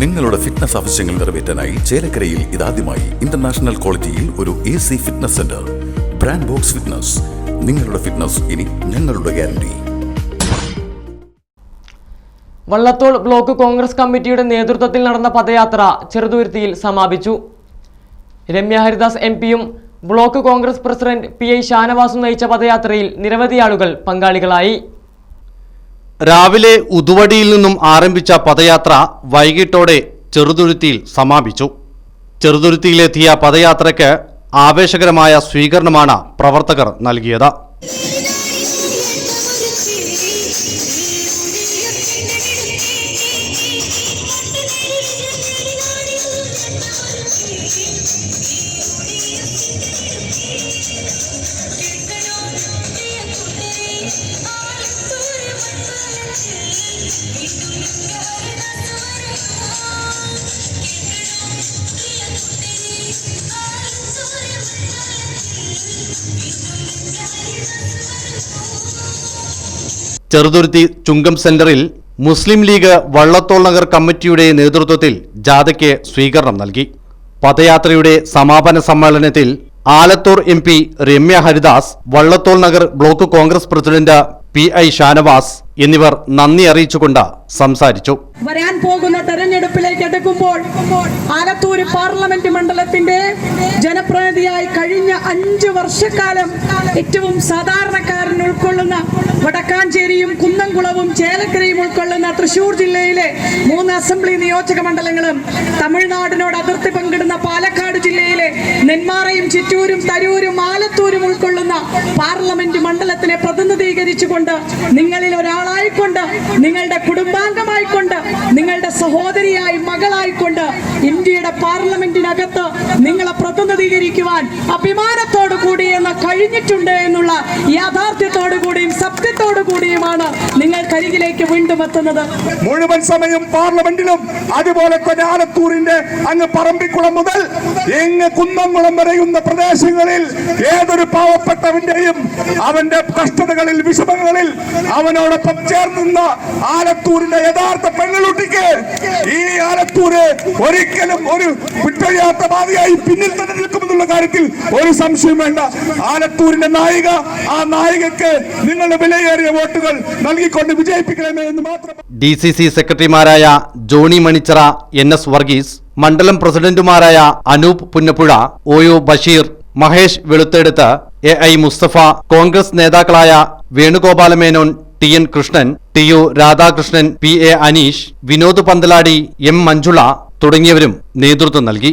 നിങ്ങളുടെ ഫിറ്റ്നസ് ആവശ്യങ്ങൾ നിറവേറ്റാനായി ചേലക്കരയിൽ ഇതാദ്യമായി ഇന്റർനാഷണൽ ക്വാളിറ്റിയിൽ ഒരു A C fitness centre brand box fitness നിങ്ങളുടെ ഫിറ്റ്നസ് ഇനി ഞങ്ങളുടെ ഗ്യാരണ്ടി വള്ളത്തോൾ ബ്ലോക്ക് കോൺഗ്രസ് കമ്മിറ്റിയുടെ നേതൃത്വത്തിൽ നടന്ന പദയാത്ര ചെറുതുരുത്തിയിൽ സമാപിച്ചു. രമ്യ ഹരിദാസ് എം പിയും block Congress president P I ഷാനവാസും നയിച്ച പദയാത്രയിൽ നിരവധി ആളുകൾ പങ്കാളികളായി. രാവിലെ ഉതുവടിയിൽ നിന്നും ആരംഭിച്ച പദയാത്ര വൈകിട്ടോടെ ചെറുതുരുത്തിയിൽ സമാപിച്ചു. ചെറുതുരുത്തിയിലെത്തിയ പദയാത്രയ്ക്ക് ആവേശകരമായ സ്വീകരണമാണ് പ്രവർത്തകർ നൽകിയത്. ചെറുതുരുത്തി ചുങ്കം സെന്ററിൽ മുസ്ലിം ലീഗ് വള്ളത്തോൾ നഗർ കമ്മിറ്റിയുടെ നേതൃത്വത്തിൽ ജാഥയ്ക്ക് സ്വീകരണം നൽകി. പദയാത്രയുടെ സമാപന സമ്മേളനത്തിൽ Alathur M P Ramya Haridas Vallathol Nagar block Congress president P I Shanavas എന്നിവർ നന്ദി അറിയിച്ചുകൊണ്ട് സംസാരിച്ചു. വരാൻ പോകുന്ന തെരഞ്ഞെടുപ്പിലേക്ക് എടുക്കുമ്പോൾ ആലത്തൂർ പാർലമെന്റ് മണ്ഡലത്തിന്റെ ജനപ്രതിനിധിയായി കഴിഞ്ഞ അഞ്ചു വർഷക്കാലം ഏറ്റവും സാധാരണക്കാരൻ ഉൾക്കൊള്ളുന്ന വടക്കാഞ്ചേരിയും കുന്നംകുളവും ചേലക്കരയും ഉൾക്കൊള്ളുന്ന തൃശൂർ ജില്ലയിലെ മൂന്ന് അസംബ്ലി നിയോജക മണ്ഡലങ്ങളും തമിഴ്നാടിനോട് അതിർത്തി പങ്കിടുന്ന പാലക്കാട് ജില്ലയിലെ നെന്മാറയും ചിറ്റൂരും തരൂരും ആലത്തൂരും ഉൾക്കൊള്ളുന്ന പാർലമെന്റ് മണ്ഡലത്തിനെ പ്രതിനിധീകരിച്ചുകൊണ്ട് നിങ്ങളിൽ ഒരാളായിക്കൊണ്ട് നിങ്ങളുടെ കുടുംബാംഗമായിക്കൊണ്ട് നിങ്ങളുടെ സഹോദരിയായി മകളായിക്കൊണ്ട് ഇന്ത്യയുടെ പാർലമെന്റിനകത്ത് നിങ്ങളെ പ്രതിനിധീകരിക്കുവാൻ അഭിമാനത്തോടു കൂടി എന്ന് കഴിഞ്ഞിട്ടുണ്ട് എന്നുള്ള യാഥാർത്ഥ്യത്തോടു കൂടിയും സത്യത്തോടു കൂടിയുമാണ് നിങ്ങൾ കരികിലേക്ക് വീണ്ടും എത്തുന്നത്. മുഴുവൻ സമയം പാർലമെന്റിലും അതുപോലെ തന്നെ ആലത്തൂരിന്റെ അങ്ങ് പറമ്പിക്കുളം മുതൽ എങ്ങ് കുന്നംകുളം വരെയുന്ന പ്രദേശങ്ങളിൽ ഏതൊരു പാവപ്പെട്ടവന്റെയും അവന്റെ കഷ്ടതകളിൽ വിഷമങ്ങളിൽ അവനോടൊപ്പം ചേർന്നുന്ന ആലത്തൂരിന്റെ യഥാർത്ഥ പെണ്ണുകുട്ടിക്ക് ഈ ആലത്തൂര് ഒരിക്കലും ഒരു കുറ്റയാത്ര ബാധയായി പിന്നിൽ തന്നെ നിൽക്കുമെന്നുള്ള കാര്യത്തിൽ ഒരു സംശയം വേണ്ട. ആലത്തൂരിന്റെ നായിക ആ നായികക്ക് നിങ്ങളുടെ വിലയേറിയ വോട്ടുകൾ നൽകിക്കൊണ്ട് വിജയിപ്പിക്കണമേ എന്ന് മാത്രം ഡി സി സി സെക്രട്ടറിമാരായ ജോണി മണിച്ചറ എൻ എസ് വർഗീസ് മണ്ഡലം പ്രസിഡന്റുമാരായ Anoop Punnappuzha O U Basheer Mahesh Veluthedath A I Mustafa Congress നേതാക്കളായ Venugopalamenon T N Krishnan T U Radhakrishnan P A Aneesh Vinod Panthaladi M Manjula തുടങ്ങിയവരും നേതൃത്വം നൽകി.